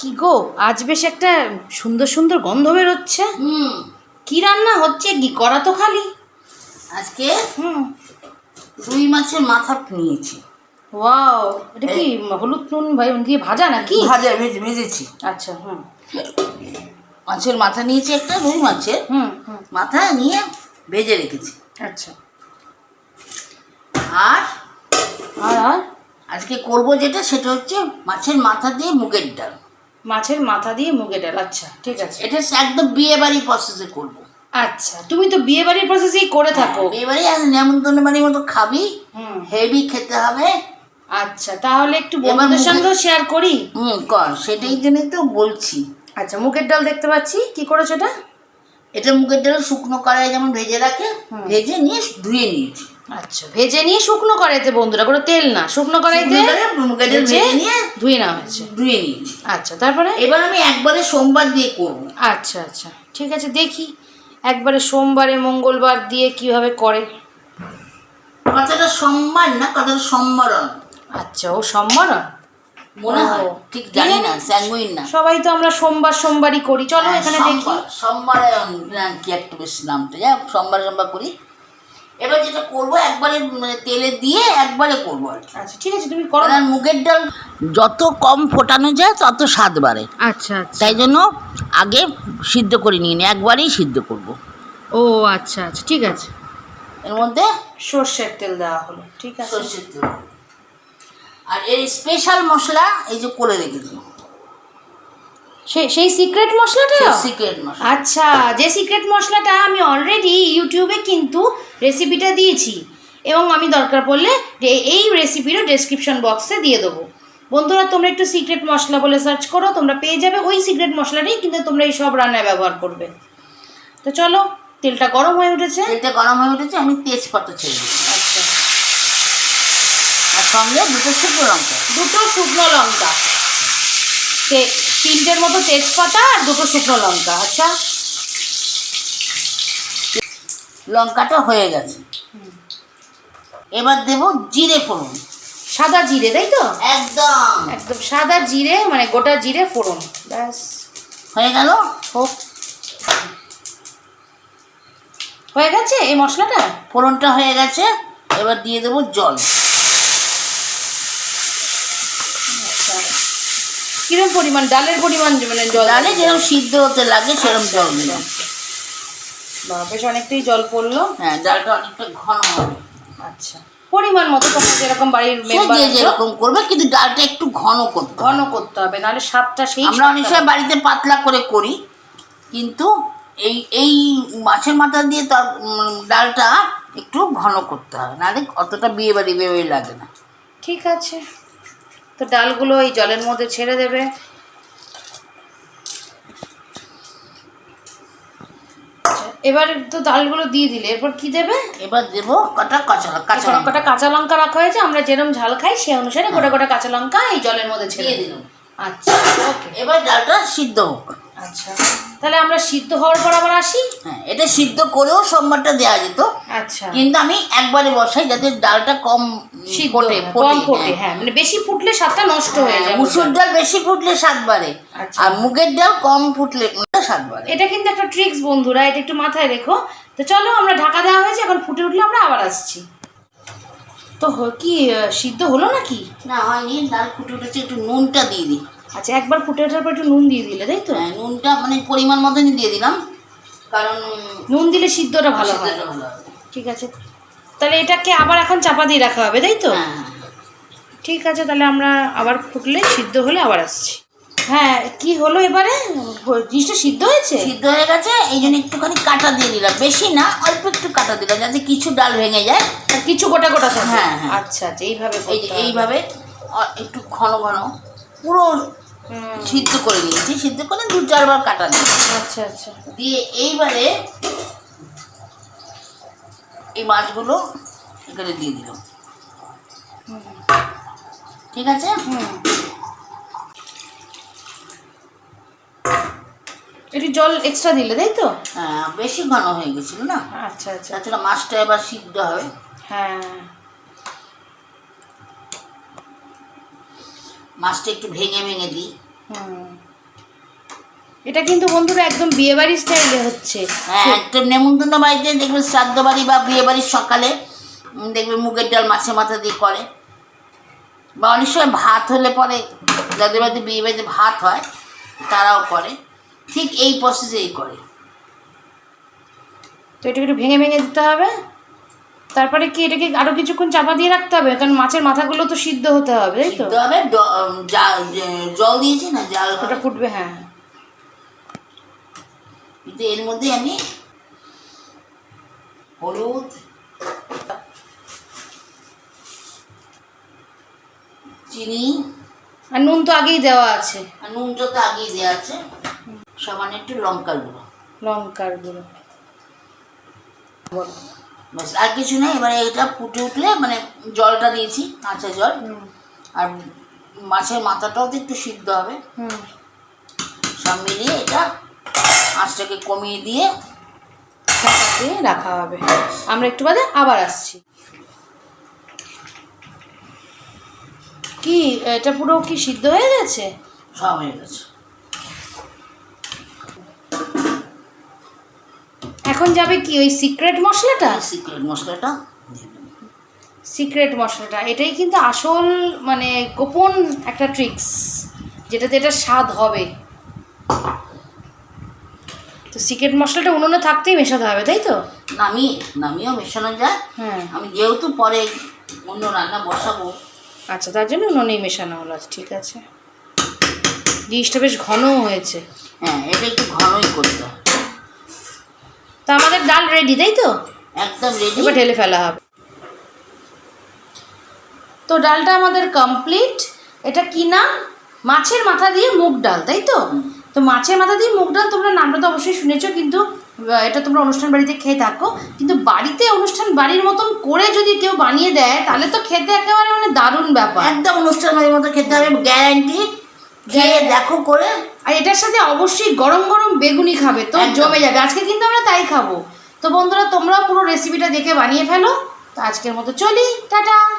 কি গো? আজ বেশ একটা সুন্দর সুন্দর গন্ধ বেরোচ্ছে। হুম। কি রান্না হচ্ছে কি? করা তো খালি। আজকে হুম। রুই মাছের মাথা নিয়েছি। ওয়াও এটা কি হলুদ নুন ভাই দিয়ে ভাজা নাকি? ভাজা ভেজে ভেজেছি। আচ্ছা হুম। মাছের মাথা নিয়েছি একটা রুই মাছের হুম মাথা নিয়ে ভেজে রেখেছি। আচ্ছা। আর আর? আজকে করব যেটা সেটা হচ্ছে মাছের মাথা দিয়ে মুগের ডাল। মাছের মাথা দিয়ে মুগে ডাল আচ্ছা ঠিক আছে। এটা একদম বিয়ে বাড়ি প্রসেসে করব। আচ্ছা তুমি তো বিয়ে বাড়ির প্রসেসেই করে থাকো। বিয়ে বাড়ি আর নেমন্তন্ন বাড়ির মতো খাবি হুম। হেভি খেতে হবে। আচ্ছা তাহলে একটু বন্ধুদের সঙ্গেও শেয়ার করি? হুম কর সেটাই জন্যই তো বলছি। আচ্ছা মুগের ডাল দেখতে পাচ্ছি কি করেছ এটা? এটা মুগের ডাল শুকনো কড়াই যেমন ভেজে রাখে। ভেজে নিয়ে ধুয়ে নিয়েছি। আচ্ছা ভেজে নিয়ে শুকনো কড়াইতে বন্ধুরা কোনো তেল না শুকনো কড়াইতে ভেজে নিয়ে ধুয়ে নেওয়া হয়েছে। ধুয়ে নিই আচ্ছা তারপরে? এবার আমি একবারে সোমবার দিয়ে করব। আচ্ছা আচ্ছা ঠিক আছে দেখি একবারে সোমবারে মঙ্গলবার দিয়ে কীভাবে করে। কথাটা সোমবার না কথাটা সম্বরণ। আচ্ছা ও সম্মানন মনে হয়। ঠিক জানি না স্যাঙ্গুইন না। সবাই তো আমরা সোমবার সোমবারই করি। চলো হ্যাঁ, এখানে দেখি। সোমবার কি একটু বেশ নামটা যাই সোমবার সোমবার করি। এবার যেটা করব একবারে মানে তেলে দিয়ে একবারে করব আর কি। আচ্ছা ঠিক আছে তুমি করো। কারণ মুগের ডাল যত কম ফোটানো যায় তত স্বাদ বাড়ে। আচ্ছা আচ্ছা। তাই জন্য আগে সিদ্ধ করে নিয়ে নি একবারেই সিদ্ধ করব। ও আচ্ছা আচ্ছা ঠিক আছে। এর মধ্যে সর্ষের তেল দেওয়া হলো ঠিক আছে। সর্ষের তেল। আর এর স্পেশাল মশলা এই যে করে রেখেছি। সেই সেই সিক্রেট মশলাটা? সিক্রেট মশলা। আচ্ছা যে সিক্রেট মশলাটা আমি অলরেডি ইউটিউবে কিন্তু রেসিপিটা দিয়েছি। এবং আমি দরকার পড়লে এই রেসিপিরও ডেসক্রিপশন বক্সে দিয়ে দেবো। বন্ধুরা তোমরা একটু সিক্রেট মশলা বলে সার্চ করো তোমরা পেয়ে যাবে। ওই সিক্রেট মশলাটাই কিন্তু তোমরা এই সব রান্নায় ব্যবহার করবে। তো চলো তেলটা গরম হয়ে উঠেছে। তেলটা গরম হয়ে উঠেছে আমি তেজপাতা ছেড়ে দিই আচ্ছা। আর সঙ্গে দুটো শুকনো লঙ্কা। দুটো শুকনো লঙ্কা। তিনটের মতো তেজপাতা আর দুটো শুকনো লঙ্কা। আচ্ছা। লঙ্কাটা হয়ে গেছে। এবার দেব জিরে ফোড়ন। সাদা জিরে তাই তো? একদম। একদম সাদা জিরে মানে গোটা জিরে ফোড়ন। ব্যাস। হয়ে গেল? হোক। হয়ে গেছে এই মশলাটা? ফোড়নটা হয়ে গেছে। এবার দিয়ে দেবো জল। কিরম পরিমাণ? ডালের পরিমাণ মানে জল? ডালে যেরকম সিদ্ধ হতে লাগে সেরকম জল দিলাম। বা বেশ অনেকটাই জল পড়ল। হ্যাঁ ডালটা অনেকটা ঘন হবে। আচ্ছা। পরিমাণ মতো তোমার যেরকম বাড়ির মেম্বার যে যেরকম করবে কিন্তু ডালটা একটু ঘন করতে হবে। ঘন করতে হবে নাহলে স্বাদটা সেই আমরা অনেক সময় বাড়িতে পাতলা করে করি কিন্তু এই এই মাছের মাথা দিয়ে তর ডালটা একটু ঘন করতে হয় নাহলে অতটা বিয়ে বাড়ি বিয়ে বাড়ি লাগে না। ঠিক আছে। তো ডালগুলো এই জলের মধ্যে ছেড়ে দেবে। আচ্ছা, এবার তো ডালগুলো দিয়ে দিলে এরপর কি দেবে? এবার দেব কটা কাঁচা কাঁচা লঙ্কা কটা কাঁচা লঙ্কা রাখা হয়েছে আমরা যেরকম ঝাল খাই সেই অনুসারে গোটা গোটা কাঁচা লঙ্কা এই জলের মধ্যে ছেড়ে দিলাম। আচ্ছা ওকে। এবার ডালটা সিদ্ধ হোক। আচ্ছা। তাহলে আমরা সিদ্ধ হওয়ার পর আবার আসি? হ্যাঁ এটা সিদ্ধ করেও সোমবারটা দেওয়া যেত। আচ্ছা। কিন্তু আমি একবারে বসাই যাতে ডালটা কম হয়, ফোটে, কম ফোটে হ্যাঁ। হ্যাঁ মানে বেশি ফুটলে স্বাদটা নষ্ট হয়ে হ্যাঁ, যায়। মুসুর ডাল বেশি ফুটলে স্বাদ বাড়ে আচ্ছা। আর মুগের ডাল কম ফুটলে স্বাদ বাড়ে। এটা কিন্তু একটা ট্রিক্স বন্ধুরা এটা একটু মাথায় রেখো। তো চলো আমরা ঢাকা দেওয়া হয়েছে এখন ফুটে উঠলে আমরা আবার আসছি। তো কি সিদ্ধ হলো নাকি? না হয়নি ডাল ফুটে উঠেছে একটু নুনটা দিয়ে দিই। আচ্ছা একবার ফুটে ওঠার পর একটু নুন দিয়ে দিলে তাই তো? হ্যাঁ নুনটা মানে পরিমাণ মতনই দিয়ে দিলাম কারণ নুন দিলে সিদ্ধটা ভালো হয়। ঠিক আছে। তাহলে এটাকে আবার এখন চাপা দিয়ে রাখা হবে তাই তো? হ্যাঁ। ঠিক আছে তাহলে আমরা আবার ফুটলে সিদ্ধ হলে আবার আসছি। হ্যাঁ কি হলো এবারে? জিনিসটা সিদ্ধ হয়েছে? সিদ্ধ হয়ে গেছে এই জন্য একটুখানি কাটা দিয়ে দিলাম। বেশি না অল্প একটু কাটা দিলাম যাতে কিছু ডাল ভেঙে যায়। আর কিছু গোটা গোটা থাকে? হ্যাঁ, হ্যাঁ। আচ্ছা আচ্ছা এইভাবে। এইভাবে একটু ঘন ঘন পুরো সিদ্ধ করে নিয়েছি। সিদ্ধ করে দু চারবার কাটা দিই আচ্ছা আচ্ছা। দিয়ে এইবারে এই মাছগুলো এখানে দিয়ে দিলাম। ঠিক আছে? হুম। একটু জল এক্সট্রা দিলে তাই তো? হ্যাঁ বেশি ঘন হয়ে গেছিল না? আচ্ছা আচ্ছা। তাছাড়া মাছটা এবার সিদ্ধ হবে। হ্যাঁ। মাছটা একটু ভেঙে ভেঙে দিই। হুম। এটা কিন্তু বন্ধুরা একদম বিয়েবাড়ি স্টাইলে হচ্ছে। হ্যাঁ একটা নেমন্তন্ন বাড়িতে দেখবে শ্রাদ্ধ বাড়ি বা বিয়ে বাড়ির সকালে দেখবে মুগের ডাল মাছের মাথা দিয়ে করে। বা অনেক সময় ভাত হলে পরে যাদের বাড়িতে বিয়ে বাড়িতে ভাত হয় তারাও করে। ঠিক এই প্রসেসেই করে। তো এটাকে একটু ভেঙে ভেঙে দিতে হবে। তারপরে কি এটাকে আরও কিছুক্ষণ চাপা দিয়ে রাখতে হবে? কারণ মাছের মাথাগুলো তো সিদ্ধ হতে হবে তাই তো? সিদ্ধ হবে জল দিয়েছি না? জাল ওটা ফুটবে হ্যাঁ। কিন্তু এর মধ্যে আমি হলুদ চিনি আর নুন তো আগেই দেওয়া আছে। আর নুনটা তো আগেই দেওয়া আছে সামান্য একটু লঙ্কার গুঁড়ো। লঙ্কার গুঁড়ো। ব্যাস আর কিছু নেই এবারে এটা ফুটে উঠলে মানে জলটা দিয়েছি কাঁচা জল। আর মাছের মাথাটাও তো একটু সিদ্ধ হবে। হুম। সব মিলিয়ে এটা আঁচটাকে কমিয়ে দিয়ে দিয়ে রাখা হবে। আমরা একটু বাদে আবার আসছি। কি এটা পুরো কি সিদ্ধ হয়ে গেছে? সব হয়ে গেছে। এখন যাবে কি ওই সিক্রেট মশলাটা? সিক্রেট মশলাটা সিক্রেট মশলাটা এটাই কিন্তু আসল মানে গোপন একটা ট্রিক্স যেটাতে এটা স্বাদ হবে। তো সিক্রেট মশলাটা উনুনে থাকতেই মেশাতে হবে তাই তো? নামিয়ে নামিয়েও মেশানো যায়। হ্যাঁ। আমি যেহেতু পরে অন্য রান্না বসাবো। আচ্ছা তার জন্য উনুনেই মেশানো হলো আচ্ছা, ঠিক আছে। জিনিসটা বেশ ঘনও হয়েছে। হ্যাঁ এটা একটু ঘনই করতে হবে তা আমাদের ডাল রেডি তাই তো? একদম রেডি এবার ঢেলে ফেলা হবে। তো ডালটা আমাদের কমপ্লিট এটা কি নাম মাছের মাথা দিয়ে মুগ ডাল তাই তো? তো মাছের মাথা দিয়ে মুগ ডাল তোমরা নামটা তো অবশ্যই শুনেছো কিন্তু এটা তোমরা অনুষ্ঠান বাড়িতে খেয়ে থাকো। কিন্তু বাড়িতে অনুষ্ঠান বাড়ির মতন করে যদি কেউ বানিয়ে দেয় তাহলে তো খেতে একেবারে মানে দারুণ ব্যাপার। একদম অনুষ্ঠান বাড়ির মতো খেতে হবে গ্যারান্টি খেয়ে দেখো করে। আর এটার সাথে অবশ্যই গরম গরম বেগুনি খাবে তো জমে যাবে। আজকে কিন্তু আমরা তাই খাব। তো বন্ধুরা তোমরাও পুরো রেসিপিটা দেখে বানিয়ে ফেলো। তো আজকের মতো চলি। টাটা।